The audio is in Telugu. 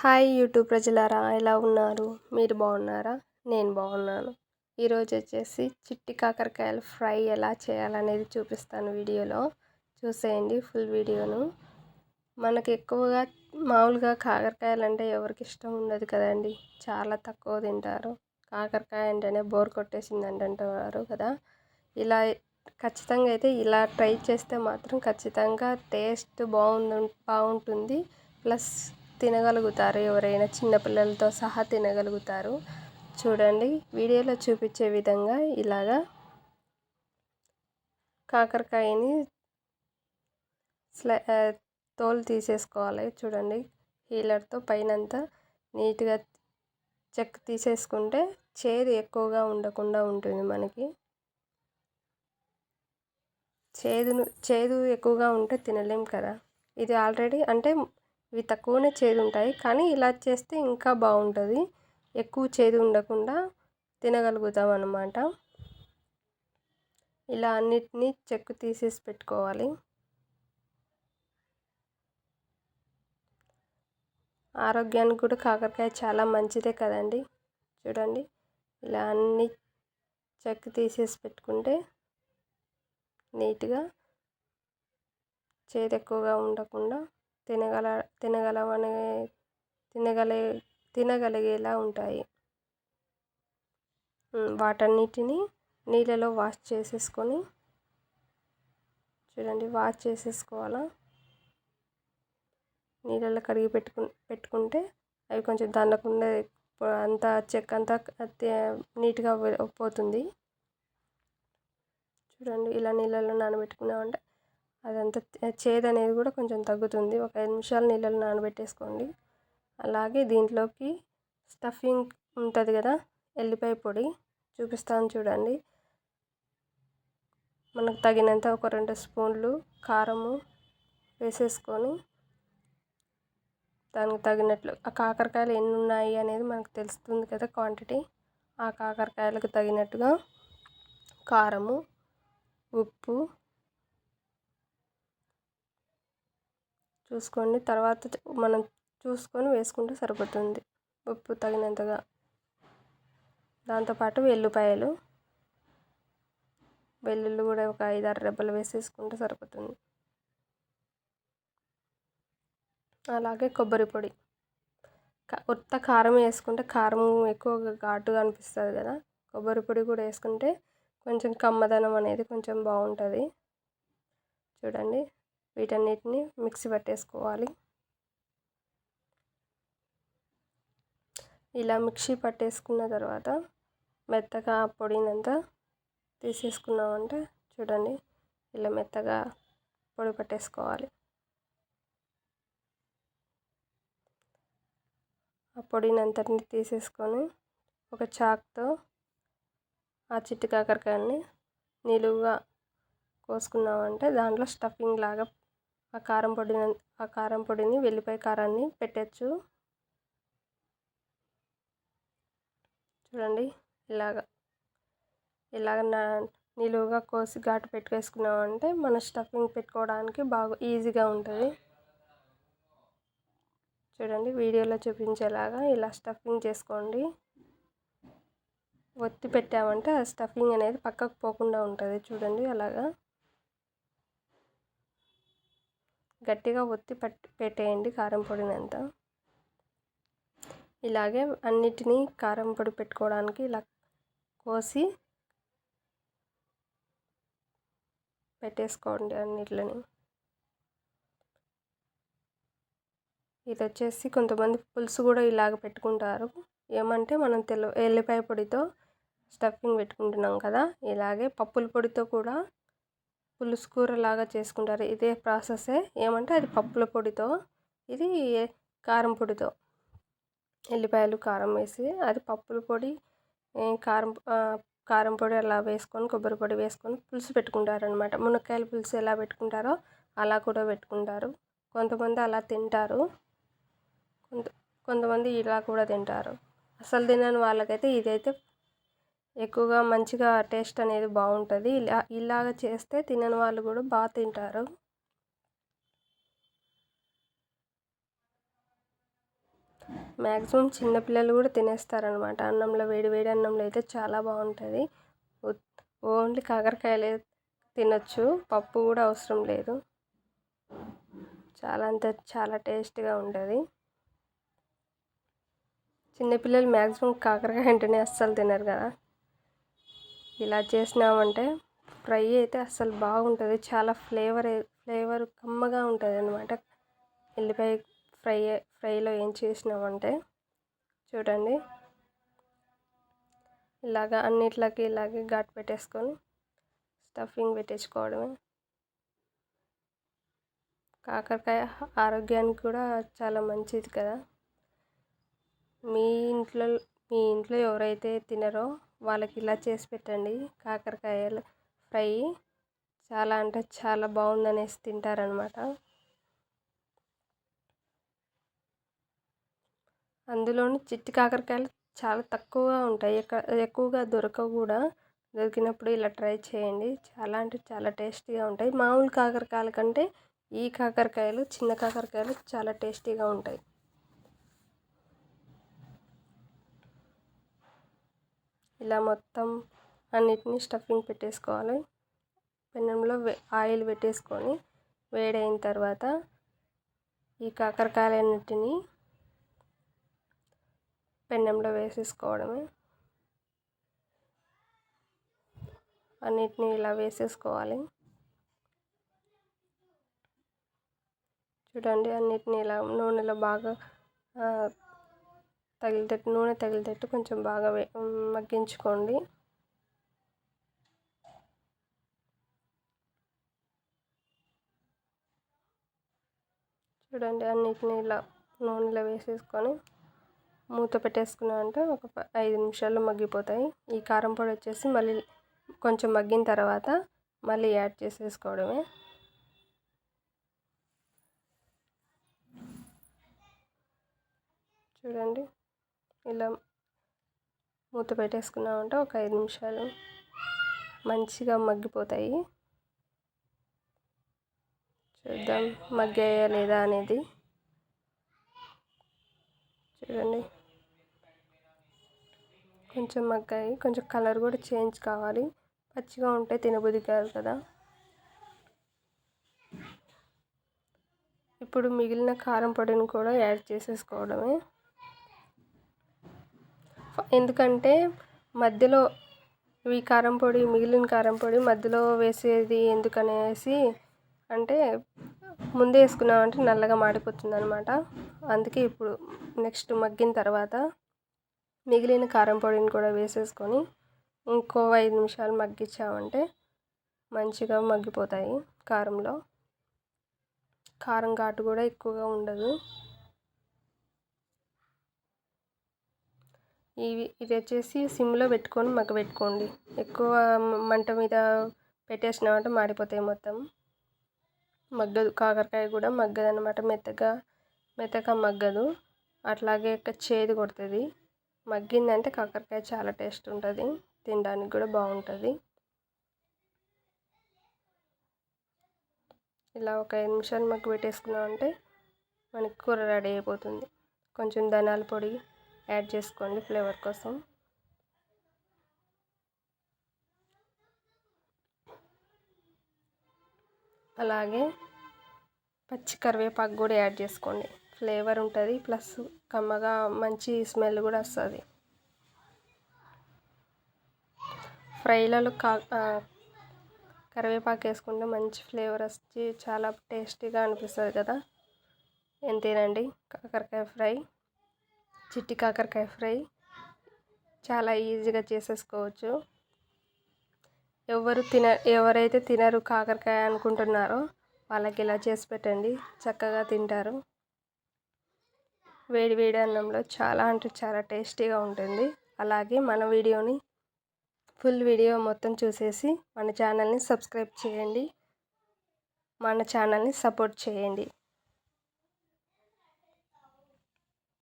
హాయ్ యూట్యూబ్ ప్రజలారా ఎలా ఉన్నారు? మీరు బాగున్నారా? నేను బాగున్నాను. ఈరోజు వచ్చేసి చిట్టి కాకరకాయలు ఫ్రై ఎలా చేయాలనేది చూపిస్తాను వీడియోలో. చూసేయండి ఫుల్ వీడియోను. మనకు ఎక్కువగా మామూలుగా కాకరకాయలు అంటే ఎవరికి ఇష్టం ఉండదు కదండి. చాలా తక్కువ తింటారు. కాకరకాయ అంటేనే బోర్ కొట్టేసింది అంటారు కదా. ఇలా ఖచ్చితంగా అయితే ఇలా ట్రై చేస్తే మాత్రం ఖచ్చితంగా టేస్ట్ బాగుంది బాగుంటుంది. ప్లస్ తినగలుగుతారు. ఎవరైనా చిన్నపిల్లలతో సహా తినగలుగుతారు. చూడండి వీడియోలో చూపించే విధంగా ఇలాగా కాకరకాయని స్లై తోలు తీసేసుకోవాలి. చూడండి హీలర్తో పైనంతా నీట్గా చెక్ తీసేసుకుంటే చేదు ఎక్కువగా ఉండకుండా ఉంటుంది మనకి. చేదును చేదు ఎక్కువగా ఉంటే తినలేం కదా. ఇది ఆల్రెడీ అంటే ఇవి తక్కువనే చేదు ఉంటాయి కానీ ఇలా చేస్తే ఇంకా బాగుంటుంది ఎక్కువ చేదు ఉండకుండా తినగలుగుతాం అన్నమాట ఇలా అన్నిటినీ చెక్కు తీసేసి పెట్టుకోవాలి. ఆరోగ్యానికి కూడా కాకరకాయ చాలా మంచిదే కదండి. చూడండి. ఇలా అన్ని చెక్కు తీసేసి పెట్టుకుంటే నీట్గా చేదు ఎక్కువగా ఉండకుండా తినగల తినగలవనే తినగలే తినగలిగేలా ఉంటాయి. వాటన్నిటిని నీళ్ళలో వాష్ చేసేసుకొని చూడండి వాష్ చేసేసుకోవాలా? నీళ్ళలో కడిగి పెట్టుకు పెట్టుకుంటే అవి కొంచెం దండకుండా అంత చెక్క అంతా నీట్గా పోతుంది. చూడండి ఇలా నీళ్ళలో నానబెట్టుకున్నామంటే అదంతా చేదు అనేది కూడా కొంచెం తగ్గుతుంది. ఒక ఐదు నిమిషాలు నీళ్ళలో నానబెట్టేసుకోండి. అలాగే దీంట్లోకి స్టఫింగ్ ఉంటుంది కదా ఎల్లిపాయ పొడి చూపిస్తాను చూడండి. మనకు తగినంత ఒక రెండు స్పూన్లు కారము వేసేసుకొని దానికి తగినట్లు ఆ కాకరకాయలు ఎన్ని ఉన్నాయి అనేది మనకు తెలుస్తుంది కదా క్వాంటిటీ. ఆ కాకరకాయలకు తగినట్టుగా కారము ఉప్పు చూసుకోండి. తర్వాత మనం చూసుకొని వేసుకుంటే సరిపోతుంది. ఉప్పు తగినంతగా. దాంతోపాటు వెల్లుపాయలు. వెల్లుల్లి కూడా ఒక ఐదారు రెబ్బలు వేసేసుకుంటే సరిపోతుంది. అలాగే కొబ్బరి పొడి. ఉత్త కారం వేసుకుంటే కారం ఎక్కువగా ఘాటుగా అనిపిస్తుంది కదా. కొబ్బరి పొడి కూడా వేసుకుంటే కొంచెం కమ్మదనం అనేది కొంచెం బాగుంటుంది. చూడండి. వీటన్నిటిని మిక్సీ పట్టేసుకోవాలి. ఇలా మిక్సీ పట్టేసుకున్న తర్వాత మెత్తగా ఆ పొడినంతా తీసేసుకున్నామంటే చూడండి ఇలా మెత్తగా పొడి పట్టేసుకోవాలి. ఆ పొడినంతటిని తీసేసుకొని ఒక చాక్తో ఆ చిట్టి కాకరకాయని నిలువుగా కోసుకున్నామంటే దాంట్లో స్టఫింగ్ లాగా ఆ కారం పొడిని ఆ కారం పొడిని వెల్లిపాయ కారాన్ని పెట్టచ్చు. చూడండి ఇలాగ ఇలాగ నిలువుగా కోసి ఘాటు పెట్టుకేసుకున్నామంటే మన స్టఫింగ్ పెట్టుకోవడానికి బాగా ఈజీగా ఉంటుంది. చూడండి వీడియోలో చూపించేలాగా ఇలా స్టఫింగ్ చేసుకోండి. ఒత్తి పెట్టామంటే ఆ స్టఫింగ్ అనేది పక్కకు పోకుండా ఉంటుంది. చూడండి అలాగా. గట్టిగా ఒత్తి పట్టి పెట్టేయండి కారం పొడిని అంతా ఇలాగే అన్నిటినీ కారం పొడి పెట్టుకోవడానికి ఇలా కోసి పెట్టేసుకోండి అన్నిట్లని. ఇది వచ్చేసి కొంతమంది పులుసు కూడా ఇలాగ పెట్టుకుంటారు. ఏమంటే మనం తెల్ల ఎల్లిపాయ పొడితో స్టఫింగ్ పెట్టుకుంటున్నాం కదా ఇలాగే పప్పుల పొడితో కూడా పులుసు కూర లాగా చేసుకుంటారు. ఇదే ప్రాసెసే. ఏమంటే అది పప్పుల పొడితో ఇది కారం పొడితో. ఎల్లిపాయలు కారం వేసి అది పప్పుల పొడి కారం కారం పొడి అలా వేసుకొని కొబ్బరి పొడి వేసుకొని పులుసు పెట్టుకుంటారు అనమాట మునక్కాయల పులుసు ఎలా పెట్టుకుంటారో అలా కూడా పెట్టుకుంటారు. కొంతమంది అలా తింటారు. కొంత కొంతమంది ఇలా కూడా తింటారు. అసలు తినని వాళ్ళకైతే ఇదైతే ఎక్కువగా మంచిగా టేస్ట్ అనేది బాగుంటుంది. ఇలా ఇలాగ చేస్తే తినని వాళ్ళు కూడా బాగా తింటారు. మ్యాక్సిమం చిన్నపిల్లలు కూడా తినేస్తారనమాట అన్నంలో వేడి వేడి అన్నంలో అయితే చాలా బాగుంటుంది. ఓన్లీ కాకరకాయలే తినొచ్చు. పప్పు కూడా అవసరం లేదు. చాలా అంత చాలా టేస్ట్గా ఉంటుంది. చిన్నపిల్లలు మ్యాక్సిమం కాకరకాయ అంటేనే అస్సలు తినరు కదా. ఇలా చేసినామంటే ఫ్రై అయితే అస్సలు బాగుంటుంది. చాలా ఫ్లేవర్ ఫ్లేవర్ కమ్మగా ఉంటుంది అనమాట ఎల్లిపాయ ఫ్రై ఫ్రైలో ఏం చేసినామంటే చూడండి. ఇలాగా అన్నిట్లకి ఇలాగే ఘాట్ పెట్టేసుకొని స్టఫింగ్ పెట్టేసుకోవడమే. కాకరకాయ ఆరోగ్యానికి కూడా చాలా మంచిది కదా. మీ ఇంట్లో మీ ఇంట్లో ఎవరైతే తినరో వాళ్ళకి ఇలా చేసి పెట్టండి. కాకరకాయలు ఫ్రై చాలా అంటే చాలా బాగుందనేసి తింటారనమాట అందులోని చిట్టి కాకరకాయలు చాలా తక్కువగా ఉంటాయి. ఎక్కువగా దొరకవు కూడా. దొరికినప్పుడు ఇలా ట్రై చేయండి. చాలా అంటే చాలా టేస్టీగా ఉంటాయి. మామూలు కాకరకాయల కంటే ఈ కాకరకాయలు చిన్న కాకరకాయలు చాలా టేస్టీగా ఉంటాయి. ఇలా మొత్తం అన్నిటినీ స్టఫింగ్ పెట్టేసుకోవాలి. పెనంలో ఆయిల్ పెట్టేసుకొని వేడైన తర్వాత ఈ కాకరకాయలన్నిటిని పెనంలో వేసేసుకోవడమే. అన్నిటినీ ఇలా వేసేసుకోవాలి. చూడండి అన్నిటిని ఇలా నూనెలో బాగా తగిలితేట్టు నూనె తగిలితేట్టు కొంచెం బాగా మగ్గించుకోండి. చూడండి అన్నిటిని ఇలా నూనెలో వేసేసుకొని మూత పెట్టేసుకున్నామంటే ఒక ఐదు నిమిషాల్లో మగ్గిపోతాయి. ఈ కారం పొడి వచ్చేసి మళ్ళీ కొంచెం మగ్గిన తర్వాత మళ్ళీ యాడ్ చేసేసుకోవడమే. చూడండి. ఇలా మూత పెట్టేసుకున్నామంటే ఒక ఐదు నిమిషాలు మంచిగా మగ్గిపోతాయి. చూద్దాం మగ్గాయా లేదా అనేది. చూడండి. కొంచెం మగ్గాయి. కొంచెం కలర్ కూడా చేంజ్ కావాలి. పచ్చిగా ఉంటే తినబుద్ధి కాదు కదా. ఇప్పుడు మిగిలిన కారం పొడిని కూడా యాడ్ చేసేసుకోవడమే. ఎందుకంటే మధ్యలో ఈ కారం పొడి మిగిలిన కారం పొడి మధ్యలో వేసేది ఎందుకనేసి అంటే ముందే వేసుకున్నామంటే నల్లగా మాడిపోతుంది అనమాట అందుకే ఇప్పుడు నెక్స్ట్ మగ్గిన తర్వాత మిగిలిన కారం పొడిని కూడా వేసేసుకొని ఇంకో ఐదు నిమిషాలు మగ్గించామంటే మంచిగా మగ్గిపోతాయి కారంలో. కారం ఘాటు కూడా ఎక్కువగా ఉండదు. ఇవి ఇది వచ్చేసి సిమ్లో పెట్టుకొని మగ్గ పెట్టుకోండి. ఎక్కువ మంట మీద పెట్టేసినామంటే మాడిపోతాయి మొత్తం. మగ్గదు. కాకరకాయ కూడా మగ్గదు అనమాట మెత్తగా మెత్తగా మగ్గదు. అట్లాగే చేదు కొడుతుంది. మగ్గిందంటే కాకరకాయ చాలా టేస్ట్ ఉంటుంది. తినడానికి కూడా బాగుంటుంది. ఇలా ఒక ఐదు నిమిషాలు మగ్గు పెట్టేసుకున్నామంటే మనకి కూర రెడీ అయిపోతుంది. కొంచెం ధనాల పొడి యాడ్ చేసుకోండి ఫ్లేవర్ కోసం. అలాగే పచ్చి కరివేపాకు కూడా యాడ్ చేసుకోండి. ఫ్లేవర్ ఉంటుంది ప్లస్ కమ్మగా మంచి స్మెల్ కూడా వస్తుంది. ఫ్రైలలో కా కరివేపాకు వేసుకుంటే మంచి ఫ్లేవర్ వచ్చి చాలా టేస్టీగా అనిపిస్తుంది కదా. ఎంతేనండి? కాకరకాయ ఫ్రై. చిట్టి కాకరకాయ ఫ్రై చాలా ఈజీగా చేసేసుకోవచ్చు. ఎవరు తిన ఎవరైతే తినరు కాకరకాయ అనుకుంటున్నారో వాళ్ళకి ఇలా చేసి పెట్టండి. చక్కగా తింటారు. వేడి వేడి అన్నంలో చాలా అంటే చాలా టేస్టీగా ఉంటుంది. అలాగే మన వీడియోని ఫుల్ వీడియో మొత్తం చూసేసి మన ఛానల్ని సబ్స్క్రైబ్ చేయండి. మన ఛానల్ని సపోర్ట్ చేయండి.